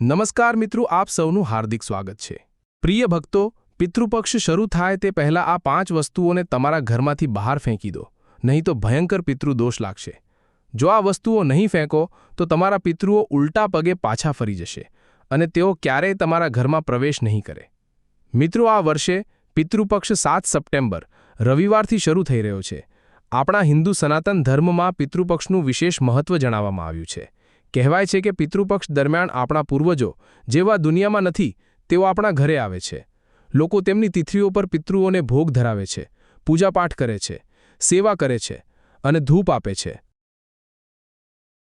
નમસ્કાર મિત્રો, આપ સૌનું હાર્દિક સ્વાગત છે. પ્રિય ભક્તો, પિતૃપક્ષ શરૂ થાય તે પહેલાં આ પાંચ વસ્તુઓને તમારા ઘરમાંથી બહાર ફેંકી દો, નહીં તો ભયંકર પિતૃદોષ લાગશે. જો આ વસ્તુઓ નહીં ફેંકો, તો તમારા પિતૃઓ ઉલટા પગે પાછા ફરી જશે અને તેઓ ક્યારેય તમારા ઘરમાં પ્રવેશ નહીં કરે. મિત્રો, આ વર્ષે પિતૃપક્ષ સાત સપ્ટેમ્બર, રવિવારથી શરૂ થઈ રહ્યો છે. આપણા હિન્દુ સનાતન ધર્મમાં પિતૃપક્ષનું વિશેષ મહત્વ જણાવવામાં આવ્યું છે. કહેવાય છે કે પિતૃપક્ષ દરમિયાન આપણા પૂર્વજો જેવા દુનિયામાં નથી, તેઓ આપણા ઘરે આવે છે. લોકો તેમની તિથિઓ પર પિતૃઓને ભોગ ધરાવે છે, પૂજાપાઠ કરે છે, સેવા કરે છે અને ધૂપ આપે છે.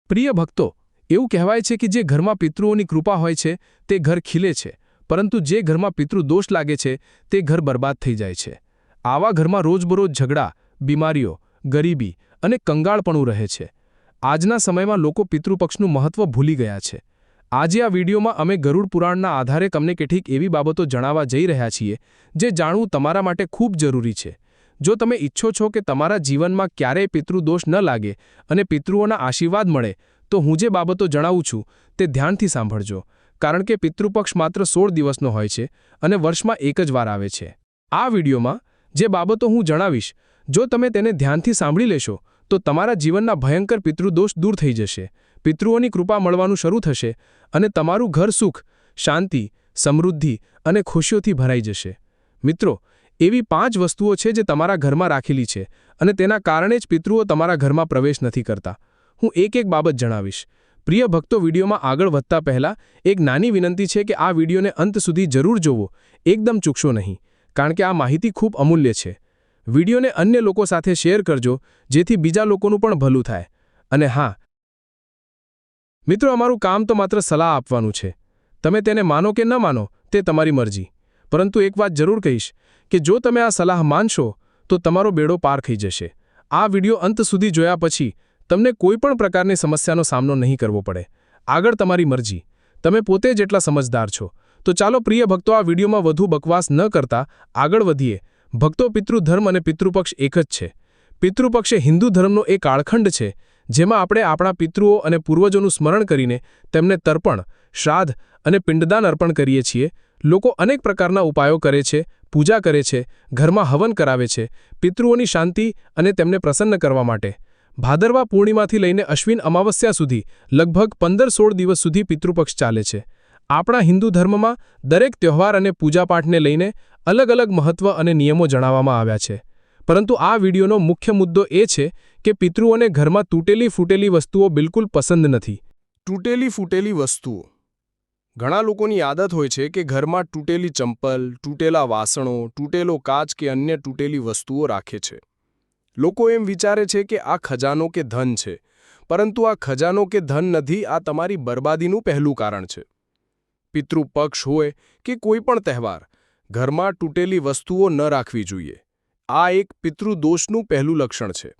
પ્રિય ભક્તો, એવું કહેવાય છે કે જે ઘરમાં પિતૃઓની કૃપા હોય છે, તે ઘર ખીલે છે, પરંતુ જે ઘરમાં પિતૃ દોષ લાગે છે, તે ઘર બરબાદ થઈ જાય છે. આવા ઘરમાં રોજબરોજ ઝઘડા, બીમારીઓ, ગરીબી અને કંગાળપણું રહે છે. આજના સમયમાં લોકો પિતૃપક્ષનું મહત્વ ભૂલી ગયા છે. આજે આ વિડીયોમાં અમે ગરુડ પુરાણના આધારે તમને કેટલીક એવી બાબતો જણાવવા જઈ રહ્યા છીએ, જે જાણવું તમારા માટે ખૂબ જરૂરી છે. જો તમે ઈચ્છો છો કે તમારા જીવનમાં ક્યારેય પિતૃદોષ ન લાગે અને પિતૃઓના આશીર્વાદ મળે, તો હું જે બાબતો જણાવું છું, તે ધ્યાનથી સાંભળજો, કારણ કે પિતૃપક્ષ માત્ર સોળ દિવસનો હોય છે અને વર્ષમાં એક જ વાર આવે છે. આ વિડીયોમાં જે બાબતો હું જણાવીશ, જો તમે તેને ધ્યાનથી સાંભળી લેશો તો તમારા જીવનના ભયંકર પિતૃદોષ દૂર થઈ જશે. પિતૃઓની કૃપા મળવાનું શરૂ થશે અને તમારું ઘર સુખ, શાંતિ, સમૃદ્ધિ અને ખુશીઓથી ભરાઈ જશે. મિત્રો, એવી પાંચ વસ્તુઓ છે જે તમારા ઘરમાં રાખેલી છે અને તેના કારણે જ પિતૃઓ તમારા ઘરમાં પ્રવેશ નથી કરતા. હું એક એક બાબત જણાવીશ. પ્રિય ભક્તો, વિડીયોમાં આગળ વધતા પહેલાં એક નાની વિનંતી છે કે આ વિડીયોને અંત સુધી જરૂર જોવો. એકદમ ચૂકશો નહીં. કારણ કે આ માહિતી ખૂબ અમૂલ્ય છે. વિડીયોને અન્ય લોકો સાથે શેર કરજો, જેથી બીજા લોકોનું પણ ભલું થાય. અને હા, મિત્રો, અમારું કામ તો માત્ર સલાહ આપવાનું છે. તમે તેને માનો કે ન માનો, તે તમારી મરજી. પરંતુ એક વાત જરૂર કહીશ, કે જો તમે આ સલાહ માનશો, તો તમારો બેડો પાર થઈ જશે. આ વીડિયો અંત સુધી જોયા પછી, તમને કોઈ પણ પ્રકારની સમસ્યાનો સામનો નહીં કરવો પડે. આગળ તમારી મરજી. તમે પોતે જેટલા સમજદાર છો. તો ચાલો, પ્રિય ભક્તો, આ વિડીયોમાં વધુ બકવાસ ન કરતા આગળ વધીએ. ભક્તો પિતૃધર્મ અને પિતૃપક્ષ એક જ છે. પિતૃપક્ષ એ હિન્દુ ધર્મનો એક કાળખંડ છે, જેમાં આપણે આપણા પિતૃઓ અને પૂર્વજોનું સ્મરણ કરીને તેમને તર્પણ, શ્રાદ્ધ અને પિંડદાન અર્પણ કરીએ છીએ. લોકો અનેક પ્રકારના ઉપાયો કરે છે, પૂજા કરે છે, ઘરમાં હવન કરાવે છે, પિતૃઓની શાંતિ અને તેમને પ્રસન્ન કરવા માટે. ભાદરવા પૂર્ણિમાથી લઈને અશ્વિન અમાવસ્યા સુધી લગભગ પંદર સોળ દિવસ સુધી પિતૃપક્ષ ચાલે છે. આપણા હિન્દુ ધર્મમાં દરેક તહેવાર અને પૂજાપાઠને લઈને અલગ અલગ મહત્વ અને નિયમો જણાવવામાં આવ્યા છે. પરંતુ આ વિડીયોનો મુખ્ય મુદ્દો એ છે કે પિતૃઓને ઘરમાં તૂટેલી ફૂટેલી વસ્તુઓ બિલકુલ પસંદ નથી. તૂટેલી ફૂટેલી વસ્તુઓ. ઘણા લોકોની આદત હોય છે કે ઘરમાં તૂટેલી ચંપલ, તૂટેલા વાસણો, તૂટેલો કાચ કે અન્ય તૂટેલી વસ્તુઓ રાખે છે. લોકો એમ વિચારે છે કે આ ખજાનો કે ધન છે. પરંતુ આ ખજાનો કે ધન નથી, આ તમારી બરબાદીનું પહેલું કારણ છે. પિતૃપક્ષ હોય કે કોઈ પણ તહેવાર, ઘરમાં તૂટેલી વસ્તુઓ ન રાખવી જોઈએ. આ એક પિતૃદોષનું પહેલું લક્ષણ છે.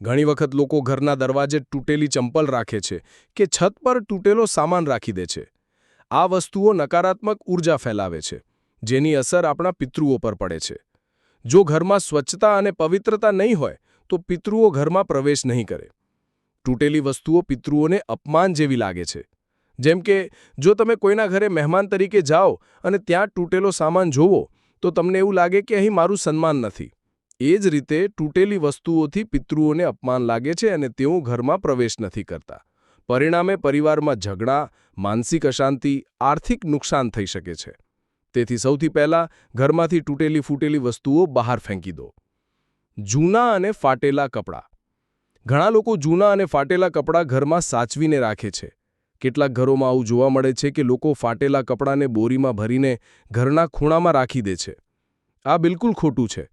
ઘણી વખત લોકો ઘરના દરવાજે તૂટેલી ચંપલ રાખે છે કે છત પર તૂટેલો સામાન રાખી દે છે. આ વસ્તુઓ નકારાત્મક ઊર્જા ફેલાવે છે, જેની અસર આપણા પિતૃઓ પર પડે છે. જો ઘરમાં સ્વચ્છતા અને પવિત્રતા નહીં હોય, તો પિતૃઓ ઘરમાં પ્રવેશ નહીં કરે. તૂટેલી વસ્તુઓ પિતૃઓને અપમાન જેવી લાગે છે. જેમ કે, જો તમે કોઈના ઘરે મહેમાન તરીકે જાઓ અને ત્યાં તૂટેલો સામાન જોવો, તો તમને એવું લાગે કે અહીં મારું સન્માન નથી. એ જ રીતે તૂટેલી વસ્તુઓથી પિતૃઓને અપમાન લાગે છે અને તેઓ ઘરમાં પ્રવેશ નથી કરતા. પરિણામે પરિવારમાં ઝઘડા, માનસિક અશાંતિ, આર્થિક નુકસાન થઈ શકે છે. તેથી સૌથી પહેલાં ઘરમાંથી તૂટેલી ફૂટેલી વસ્તુઓ બહાર ફેંકી દો. જૂના અને ફાટેલા કપડાં. ઘણા લોકો જૂના અને ફાટેલા કપડાં ઘરમાં સાચવીને રાખે છે. કેટલાક ઘરોમાં આવું જોવા મળે છે કે લોકો ફાટેલા કપડાને બોરીમાં ભરીને ઘરના ખૂણામાં રાખી દે છે. આ બિલકુલ ખોટું છે.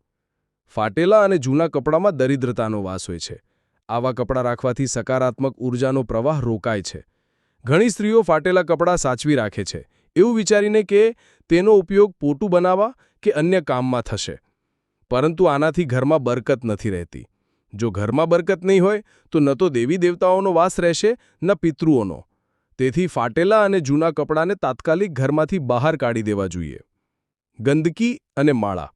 ફાટેલા અને જૂના કપડામાં દરિદ્રતાનો વાસ હોય છે. આવા કપડાં રાખવાથી સકારાત્મક ઉર્જાનો પ્રવાહ રોકાય છે. ઘણી સ્ત્રીઓ ફાટેલા કપડાં સાચવી રાખે છે. એવું વિચારીને કે તેનો ઉપયોગ પોટું બનાવવા કે અન્ય કામમાં થશે. પરંતુ આનાથી ઘરમાં બરકત નથી રહેતી. જો ઘરમાં બરકત નહીં હોય, તો ન તો દેવી દેવતાઓનો વાસ રહેશે, ન પિતૃઓનો. તેથી ફાટેલા અને જૂના કપડાને તાત્કાલિક ઘરમાંથી બહાર કાઢી દેવા જોઈએ. ગંદકી અને માળા.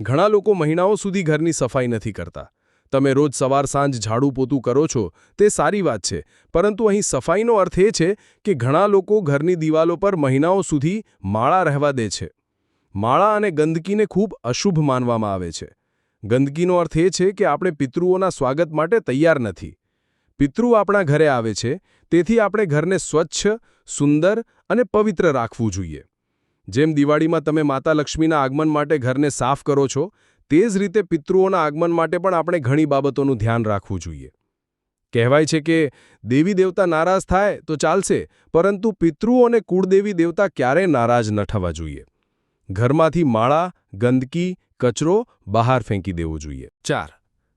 ઘણા લોકો મહિનાઓ સુધી ઘરની સફાઈ નથી કરતા. તમે રોજ સવાર સાંજ ઝાડુ પોતું કરો છો, તે સારી વાત છે, પરંતુ અહીં સફાઈનો અર્થ એ છે કે ઘણા લોકો ઘરની દિવાલો પર મહિનાઓ સુધી માળા રહેવા દે છે. માળા અને ગંદકીને ખૂબ અશુભ માનવામાં આવે છે. ગંદકીનો અર્થ એ છે કે આપણે પિતૃઓના સ્વાગત માટે તૈયાર નથી. પિતૃ આપણા ઘરે આવે છે, તેથી આપણે ઘરને સ્વચ્છ, સુંદર અને પવિત્ર રાખવું જોઈએ. જેમ દિવાળીમાં તમે માતા લક્ષ્મીના આગમન માટે ઘરને સાફ કરો છો, તે જ રીતે પિતૃઓના આગમન માટે પણ આપણે ઘણી બાબતોનું ધ્યાન રાખવું જોઈએ. કહેવાય છે કે, દેવી દેવતા નારાજ થાય તો ચાલશે, પરંતુ પિતૃઓ અને કુળદેવી દેવતા ક્યારેય નારાજ ન થવા જોઈએ. ઘરમાંથી માળા, ગંદકી, કચરો બહાર ફેંકી દેવો જોઈએ. ચાર.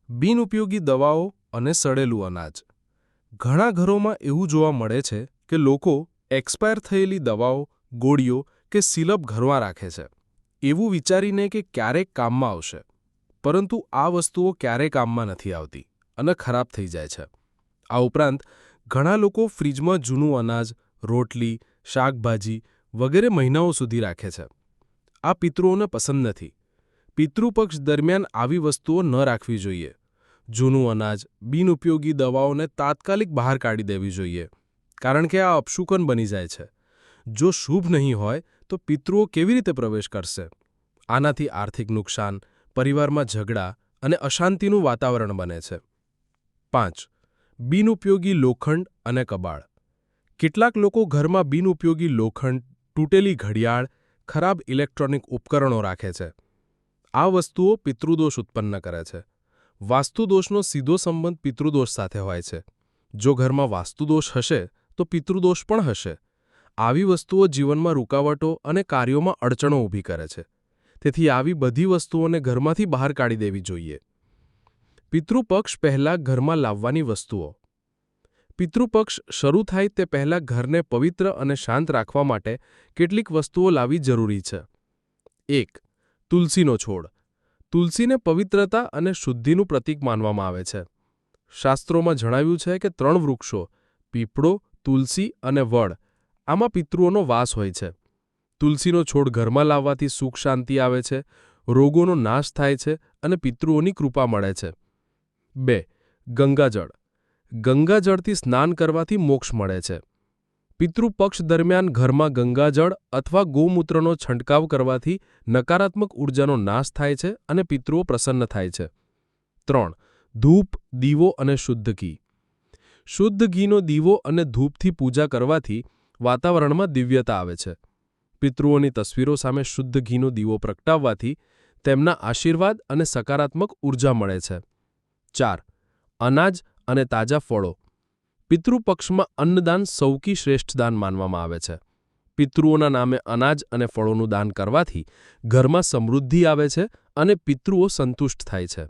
બિનઉપયોગી દવાઓ અને સડેલું અનાજ. ઘણા ઘરોમાં એવું જોવા મળે છે કે લોકો એક્સપાયર થયેલી દવાઓ, ગોળીઓ કે સિલપ ઘરમાં રાખે છે. એવું વિચારીને કે ક્યારેક કામમાં આવશે. પરંતુ આ વસ્તુઓ ક્યારેય કામમાં નથી આવતી અને ખરાબ થઈ જાય છે. આ ઉપરાંત, ઘણા લોકો ફ્રીજમાં જૂનું અનાજ, રોટલી, શાકભાજી વગેરે મહિનાઓ સુધી રાખે છે. આ પિતૃઓને પસંદ નથી. પિતૃપક્ષ દરમિયાન આવી વસ્તુઓ ન રાખવી જોઈએ. જૂનું અનાજ, બિનઉપયોગી દવાઓને તાત્કાલિક બહાર કાઢી દેવી જોઈએ, કારણ કે આ અપશુકન બની જાય છે. જો શુભ નહીં હોય, તો પિતૃઓ કેવી રીતે પ્રવેશ કરશે? આનાથી આર્થિક નુકસાન, પરિવારમાં ઝઘડા અને અશાંતિનું વાતાવરણ બને છે. પાંચ, બિનઉપયોગી લોખંડ અને કબાળ. કેટલાક લોકો ઘરમાં બિનઉપયોગી લોખંડ, તૂટેલી ઘડિયાળ, ખરાબ ઇલેક્ટ્રોનિક ઉપકરણો રાખે છે. આ વસ્તુઓ પિતૃદોષ ઉત્પન્ન કરે છે. વાસ્તુદોષનો સીધો સંબંધ પિતૃદોષ સાથે હોય છે. જો ઘરમાં વાસ્તુદોષ હશે, તો પિતૃદોષ પણ હશે. આવી વસ્તુઓ જીવનમાં રૂકાવટો અને કાર્યોમાં અડચણો ઊભી કરે છે. તેથી આવી બધી વસ્તુઓને ઘરમાંથી બહાર કાઢી દેવી જોઈએ. પિતૃપક્ષ પહેલાં ઘરમાં લાવવાની વસ્તુઓ. પિતૃપક્ષ શરૂ થાય તે પહેલાં ઘરને પવિત્ર અને શાંત રાખવા માટે કેટલીક વસ્તુઓ લાવવી જરૂરી છે. એક, તુલસીનો છોડ. તુલસીને પવિત્રતા અને શુદ્ધિનું પ્રતીક માનવામાં આવે છે. શાસ્ત્રોમાં જણાવ્યું છે કે ત્રણ વૃક્ષો, પીપળો, તુલસી અને વડ, આમાં પિતૃઓનો વાસ હોય છે. તુલસીનો છોડ ઘરમાં લાવવાથી સુખ શાંતિ આવે છે, રોગોનો નાશ થાય છે અને પિતૃઓની કૃપા મળે છે. બે, ગંગાજળ. ગંગાજળથી સ્નાન કરવાથી મોક્ષ મળે છે. પિતૃપક્ષ દરમિયાન ઘરમાં ગંગાજળ અથવા ગૌમૂત્રનો છંટકાવ કરવાથી નકારાત્મક ઉર્જાનો નાશ થાય છે અને પિતૃઓ પ્રસન્ન થાય છે. ત્રણ, ધૂપ, દીવો અને શુદ્ધ ઘી. શુદ્ધ ઘીનો દીવો અને ધૂપથી પૂજા કરવાથી વાતાવરણમાં દિવ્યતા આવે છે. પિતૃઓની તસવીરો સામે શુદ્ધ ઘીનો દીવો પ્રગટાવવાથી તેમના આશીર્વાદ અને સકારાત્મક ઊર્જા મળે છે. ચાર, અનાજ અને તાજા ફળો. પિતૃપક્ષમાં અન્નદાન સૌથી શ્રેષ્ઠ દાન માનવામાં આવે છે. પિતૃઓના નામે અનાજ અને ફળોનું દાન કરવાથી ઘરમાં સમૃદ્ધિ આવે છે અને પિતૃઓ સંતુષ્ટ થાય છે.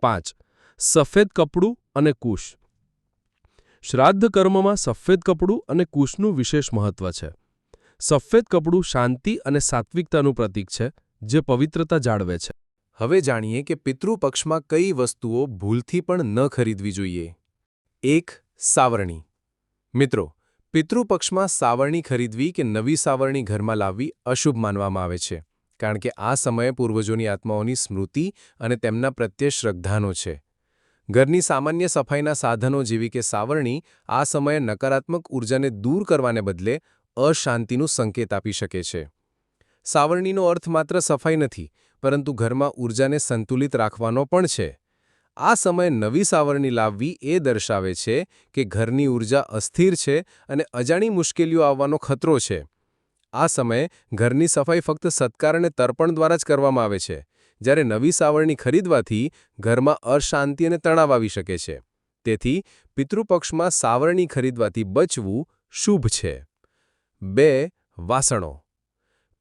પાંચ, સફેદ કપડું અને કુશ. શ્રાદ્ધ કર્મમાં સફેદ કપડું અને કુશનું વિશેષ મહત્વ છે. સફેદ કપડું શાંતિ અને સાત્વિકતાનું પ્રતીક છે, જે પવિત્રતા જાળવે છે. હવે જાણીએ કે પિતૃપક્ષમાં કઈ વસ્તુઓ ભૂલથી પણ ન ખરીદવી જોઈએ. એક સાવરણી. મિત્રો, પિતૃપક્ષમાં સાવરણી ખરીદવી કે નવી સાવરણી ઘરમાં લાવવી અશુભ માનવામાં આવે છે, કારણ કે આ સમયે પૂર્વજોની આત્માઓની સ્મૃતિ અને તેમના પ્રત્યે શ્રદ્ધાનો છે. ઘરની સામાન્ય સફાઈના સાધનો જેવી કે સાવરણી આ સમયે નકારાત્મક ઉર્જાને દૂર કરવાને બદલે અશાંતિનું સંકેત આપી શકે છે. સાવરણીનો અર્થ માત્ર સફાઈ નથી, પરંતુ ઘરમાં ઉર્જાને સંતુલિત રાખવાનો પણ છે. આ સમયે નવી સાવરણી લાવવી એ દર્શાવે છે કે ઘરની ઊર્જા અસ્થિર છે અને અજાણી મુશ્કેલીઓ આવવાનો ખતરો છે. આ સમયે ઘરની સફાઈ ફક્ત સત્કાર અને તર્પણ દ્વારા જ કરવામાં આવે છે. જ્યારે નવી સાવરણી ખરીદવાથી ઘરમાં અશાંતિ અને તણાવ આવી શકે છે. તેથી પિતૃપક્ષમાં સાવરણી ખરીદવાથી બચવું શુભ છે. બે, વાસણો.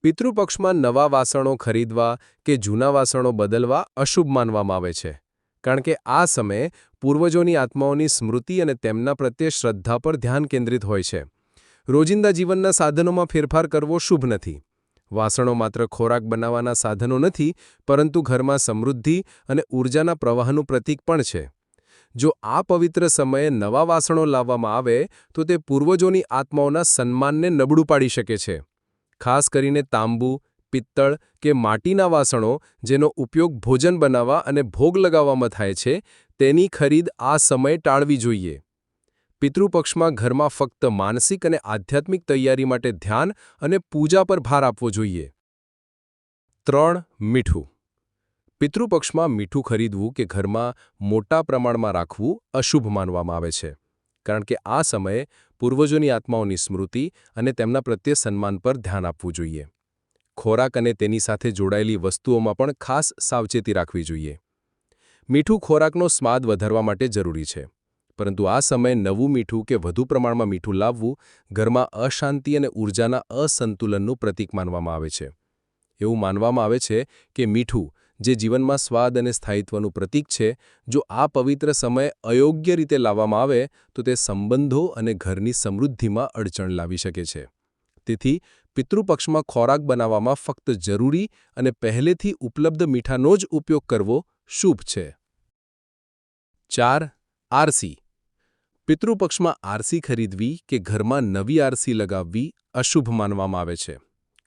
પિતૃપક્ષમાં નવા વાસણો ખરીદવા કે જૂના વાસણો બદલવા અશુભ માનવામાં આવે છે. કારણ કે આ સમયે પૂર્વજોની આત્માઓની સ્મૃતિ અને તેમના પ્રત્યે શ્રદ્ધા પર ધ્યાન કેન્દ્રિત હોય છે. રોજિંદા જીવનના સાધનોમાં ફેરફાર કરવો શુભ નથી. વાસણો માત્ર ખોરાક બનાવવાના સાધનો નથી, પરંતુ ઘરમાં સમૃદ્ધિ અને ઊર્જાના પ્રવાહનું પ્રતીક પણ છે. જો આ પવિત્ર સમયે નવા વાસણો લાવવામાં આવે, તો તે પૂર્વજોની આત્માઓના સન્માનને નબળું પાડી શકે છે. ખાસ કરીને તાંબુ પિત્તળ કે માટીના વાસણો જેનો ઉપયોગ ભોજન બનાવવા અને ભોગ લગાવવામાં થાય છે, તેની ખરીદ આ સમયે ટાળવી જોઈએ. પિતૃપક્ષમાં ઘરમાં ફક્ત માનસિક અને આધ્યાત્મિક તૈયારી માટે ધ્યાન અને પૂજા પર ભાર આપવો જોઈએ. ત્રણ, મીઠું. પિતૃપક્ષમાં મીઠું ખરીદવું કે ઘરમાં મોટા પ્રમાણમાં રાખવું અશુભ માનવામાં આવે છે, કારણ કે આ સમયે પૂર્વજોની આત્માઓની સ્મૃતિ અને તેમના પ્રત્યે સન્માન પર ધ્યાન આપવું જોઈએ. ખોરાક અને તેની સાથે જોડાયેલી વસ્તુઓમાં પણ ખાસ સાવચેતી રાખવી જોઈએ. મીઠું ખોરાકનો સ્વાદ વધારવા માટે જરૂરી છે. પરંતુ આ સમયે નવું મીઠું કે વધુ પ્રમાણમાં મીઠું લાવવું ઘરમાં અશાંતિ અને ઊર્જાના અસંતુલનનું પ્રતીક માનવામાં આવે છે. એવું માનવામાં આવે છે કે મીઠું, જે જીવનમાં સ્વાદ અને સ્થાયિત્વનું પ્રતીક છે, જો આ પવિત્ર સમય અયોગ્ય રીતે લાવવામાં આવે, તો તે સંબંધો અને ઘરની સમૃદ્ધિમાં અડચણ લાવી શકે છે. તેથી પિતૃપક્ષમાં ખોરાક બનાવવામાં ફક્ત જરૂરી અને પહેલેથી ઉપલબ્ધ મીઠાનો જ ઉપયોગ કરવો શુભ છે. ચાર, આરસી. પિતૃપક્ષમાં આરસી ખરીદવી કે ઘરમાં નવી આરસી લગાવવી અશુભ માનવામાં આવે છે,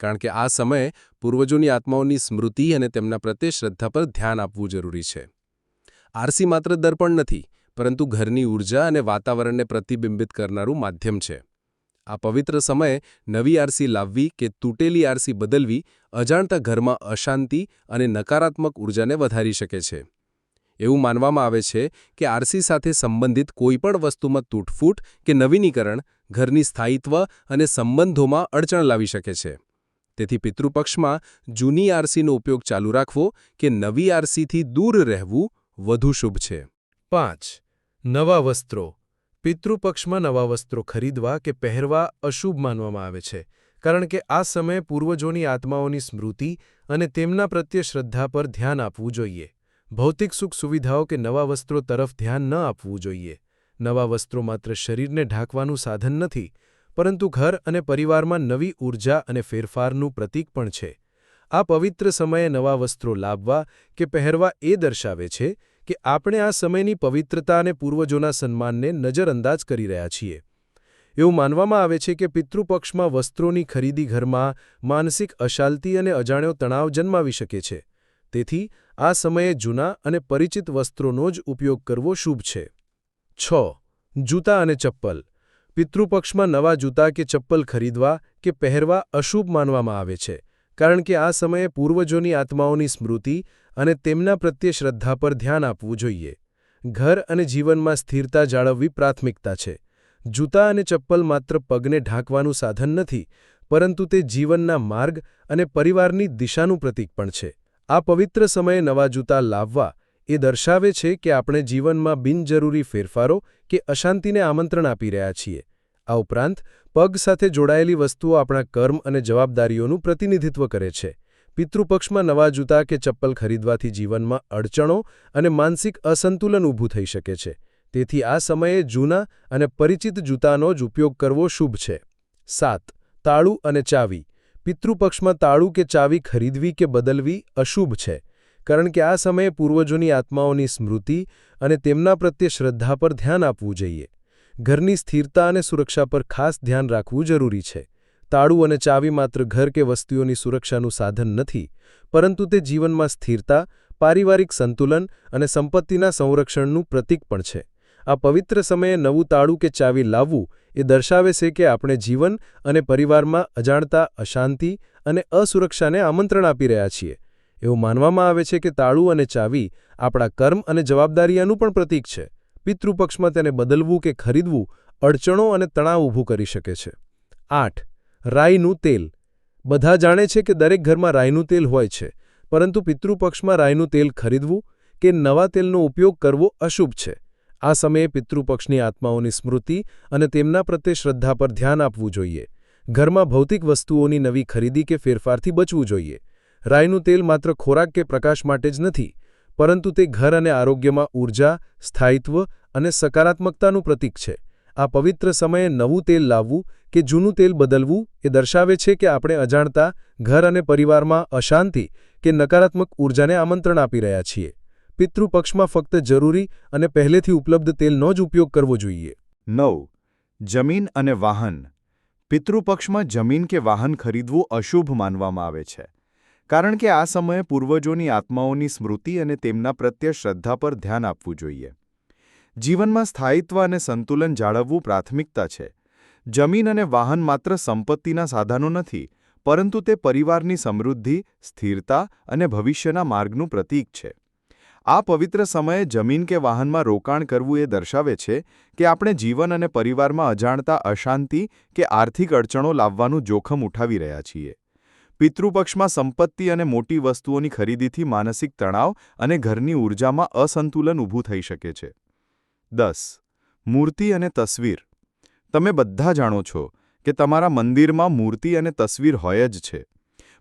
કારણ કે આ સમયે પૂર્વજોની આત્માઓની સ્મૃતિ અને તેમના પ્રત્યે શ્રદ્ધા પર ધ્યાન આપવું જરૂરી છે. આરસી માત્ર દર્પણ નથી, પરંતુ ઘરની ઊર્જા અને વાતાવરણને પ્રતિબિંબિત કરનારું માધ્યમ છે. આ પવિત્ર સમયે નવી આરસી લાવવી કે તૂટેલી આરસી બદલવી અજાણતા ઘરમાં અશાંતિ અને નકારાત્મક ઊર્જાને વધારી શકે છે. એવું માનવામાં આવે છે કે આરસી સાથે સંબંધિત કોઈપણ વસ્તુમાં તૂટફૂટ કે નવીનીકરણ ઘરની સ્થાયિત્વ અને સંબંધોમાં અડચણ લાવી શકે છે. તેથી પિતૃપક્ષમાં જૂની આરસીનો ઉપયોગ ચાલુ રાખવો કે નવી આરસીથી દૂર રહેવું વધુ શુભ છે. પાંચ. નવા વસ્ત્રો. પિતૃપક્ષમાં નવા વસ્ત્રો ખરીદવા કે પહેરવા અશુભ માનવામાં આવે છે, કારણ કે આ સમયે પૂર્વજોની આત્માઓની સ્મૃતિ અને તેમના પ્રત્યે શ્રદ્ધા પર ધ્યાન આપવું જોઈએ. ભૌતિક સુખ સુવિધાઓ કે નવા વસ્ત્રો તરફ ધ્યાન ન આપવું જોઈએ. નવા વસ્ત્રો માત્ર શરીરને ઢાંકવાનું સાધન નથી, પરંતુ ઘર અને પરિવારમાં નવી ઊર્જા અને ફેરફારનું પ્રતીક પણ છે. આ પવિત્ર સમયે નવા વસ્ત્રો લાવવા કે પહેરવા એ દર્શાવે છે કે આપણે આ સમયની પવિત્રતા અને પૂર્વજોના સન્માનને નજરઅંદાજ કરી રહ્યા છીએ. એવું માનવામાં આવે છે કે પિતૃપક્ષમાં વસ્ત્રોની ખરીદી ઘરમાં માનસિક અશાંતિ અને અજાણ્યો તણાવ જન્માવી શકે છે. તેથી, આ સમયે જૂના અને પરિચિત વસ્ત્રોનો જ ઉપયોગ કરવો શુભ છે. છ. જૂતા અને ચપ્પલ. પિતૃપક્ષમાં નવા જૂતા કે ચપ્પલ ખરીદવા કે પહેરવા અશુભ માનવામાં આવે છે, કારણ કે આ સમયે પૂર્વજોની આત્માઓની સ્મૃતિ અને તેમના પ્રત્યે શ્રદ્ધા પર ધ્યાન આપવું જોઈએ. ઘર અને જીવનમાં સ્થિરતા જાળવવી પ્રાથમિકતા છે. જૂતા અને ચપ્પલ માત્ર પગને ઢાંકવાનું સાધન નથી, પરંતુ તે જીવનના માર્ગ અને પરિવારની દિશાનું પ્રતીક પણ છે. આ પવિત્ર સમયે નવા જૂતા લાવવા એ દર્શાવે છે કે આપણે જીવનમાં બિનજરૂરી ફેરફારો કે અશાંતિને આમંત્રણ આપી રહ્યા છીએ. આ ઉપરાંત, પગ સાથે જોડાયેલી વસ્તુઓ આપણા કર્મ અને જવાબદારીઓનું પ્રતિનિધિત્વ કરે છે. પિતૃપક્ષમાં નવા જૂતા કે ચપ્પલ ખરીદવાથી જીવનમાં અડચણો અને માનસિક અસંતુલન ઊભું થઈ શકે છે. તેથી આ સમયે જૂના અને પરિચિત જૂતાનો જ ઉપયોગ કરવો શુભ છે. સાત, તાળું અને ચાવી. પિતૃપક્ષમાં તાળું કે ચાવી ખરીદવી કે બદલવી અશુભ છે, કારણ કે આ સમયે પૂર્વજોની આત્માઓની સ્મૃતિ અને તેમના પ્રત્યે શ્રદ્ધા પર ધ્યાન આપવું જોઈએ. ઘરની સ્થિરતા અને સુરક્ષા પર ખાસ ધ્યાન રાખવું જરૂરી છે. તાળું અને ચાવી માત્ર ઘર કે વસ્તુઓની સુરક્ષાનું સાધન નથી, પરંતુ તે જીવનમાં સ્થિરતા, પારિવારિક સંતુલન અને સંપત્તિના સંરક્ષણનું પ્રતીક પણ છે. આ પવિત્ર સમયે નવું તાળું કે ચાવી લાવવું એ દર્શાવે છે કે આપણે જીવન અને પરિવારમાં અજાણતા, અશાંતિ અને અસુરક્ષાને આમંત્રણ આપી રહ્યા છીએ. એવું માનવામાં આવે છે કે તાળું અને ચાવી આપણા કર્મ અને જવાબદારીઓનું પણ પ્રતીક છે. પિતૃપક્ષમાં તેને બદલવું કે ખરીદવું અડચણો અને તણાવ ઊભું કરી શકે છે. આઠ રાઈનું તેલ. બધા જાણે છે કે દરેક ઘરમાં રાઈનું તેલ હોય છે, પરંતુ પિતૃપક્ષમાં રાઈનું તેલ ખરીદવું કે નવા તેલનો ઉપયોગ કરવો અશુભ છે. આ સમયે પિતૃપક્ષની આત્માઓની સ્મૃતિ અને તેમના પ્રત્યે શ્રદ્ધા પર ધ્યાન આપવું જોઈએ. ઘરમાં ભૌતિક વસ્તુઓની નવી ખરીદી કે ફેરફારથી બચવું જોઈએ. રાઈનું તેલ માત્ર ખોરાક કે પ્રકાશ માટે જ નથી, પરંતુ તે ઘર અને આરોગ્યમાં ઊર્જા, સ્થાયિત્વ અને સકારાત્મકતાનું પ્રતીક છે. આ પવિત્ર સમયે નવું તેલ લાવવું કે જૂનું તેલ બદલવું એ દર્શાવે છે કે આપણે અજાણતા, ઘર અને પરિવારમાં અશાંતિ કે નકારાત્મક ઊર્જાને આમંત્રણ આપી રહ્યા છીએ. પિતૃપક્ષમાં ફક્ત જરૂરી અને પહેલેથી ઉપલબ્ધ તેલનો જ ઉપયોગ કરવો જોઈએ. નવ. જમીન અને વાહન. પિતૃપક્ષમાં જમીન કે વાહન ખરીદવું અશુભ માનવામાં આવે છે. કારણ કે આ સમયે પૂર્વજોની આત્માઓની સ્મૃતિ અને તેમના પ્રત્યે શ્રદ્ધા પર ધ્યાન આપવું જોઈએ. જીવનમાં સ્થાયિત્વ અને સંતુલન જાળવવું પ્રાથમિકતા છે. જમીન અને વાહન માત્ર સંપત્તિના સાધનો નથી, પરંતુ તે પરિવારની સમૃદ્ધિ, સ્થિરતા અને ભવિષ્યના માર્ગનું પ્રતીક છે. આ પવિત્ર સમયે જમીન કે વાહનમાં રોકાણ કરવું એ દર્શાવે છે કે આપણે જીવન અને પરિવારમાં અજાણતા અશાંતિ કે આર્થિક અડચણો લાવવાનું જોખમ ઉઠાવી રહ્યા છીએ. પિતૃપક્ષમાં સંપત્તિ અને મોટી વસ્તુઓની ખરીદીથી માનસિક તણાવ અને ઘરની ઊર્જામાં અસંતુલન ઊભું થઈ શકે છે. દસ. મૂર્તિ અને તસવીર. તમે બધા જાણો છો કે તમારા મંદિરમાં મૂર્તિ અને તસવીર હોય જ છે.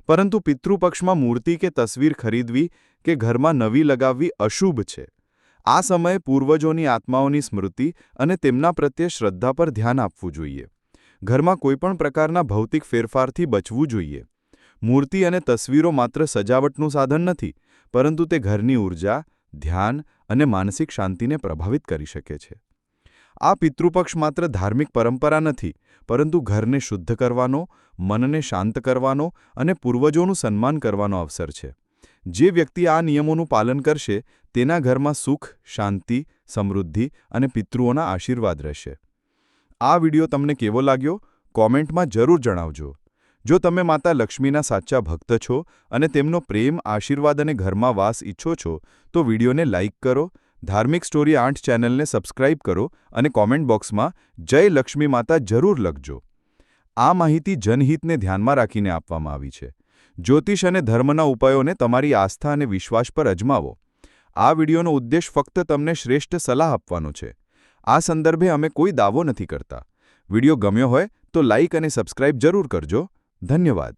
પરંતુ પિતૃપક્ષમાં મૂર્તિ કે તસવીર ખરીદવી કે ઘરમાં નવી લગાવવી અશુભ છે. આ સમયે પૂર્વજોની આત્માઓની સ્મૃતિ અને તેમના પ્રત્યે શ્રદ્ધા પર ધ્યાન આપવું જોઈએ. ઘરમાં કોઈપણ પ્રકારના ભૌતિક ફેરફારથી બચવું જોઈએ. મૂર્તિ અને તસવીરો માત્ર સજાવટનું સાધન નથી, પરંતુ તે ઘરની ઊર્જા ધ્યાન અને માનસિક શાંતિને પ્રભાવિત કરી શકે છે. આ પિતૃપક્ષ માત્ર ધાર્મિક પરંપરા નથી, પરંતુ ઘરને શુદ્ધ કરવાનો, મનને શાંત કરવાનો અને પૂર્વજોનું સન્માન કરવાનો અવસર છે. જે વ્યક્તિ આ નિયમોનું પાલન કરશે, તેના ઘરમાં સુખ, શાંતિ, સમૃદ્ધિ અને પિતૃઓના આશીર્વાદ રહેશે. આ વિડિયો તમને કેવો લાગ્યો? કોમેન્ટમાં જરૂર જણાવજો. જો તમે માતા લક્ષ્મીના સાચા ભક્ત છો અને તેમનો પ્રેમ, આશીર્વાદ અને ઘરમાં વાસ ઈચ્છો છો, તો વિડીયોને લાઇક કરો, ધાર્મિક સ્ટોરી આઠ ચેનલને સબસ્ક્રાઇબ કરો અને કોમેન્ટ બોક્સમાં જય લક્ષ્મી માતા જરૂર લખજો. આ માહિતી જનહિતને ધ્યાનમાં રાખીને આપવામાં આવી છે. જ્યોતિષ અને ધર્મના ઉપાયોને તમારી આસ્થા અને વિશ્વાસ પર અજમાવો. આ વિડીયોનો ઉદ્દેશ ફક્ત તમને શ્રેષ્ઠ સલાહ આપવાનો છે. આ સંદર્ભે અમે કોઈ દાવો નથી કરતા. વીડિયો ગમ્યો હોય તો લાઇક અને સબસ્ક્રાઇબ જરૂર કરજો. ધન્યવાદ.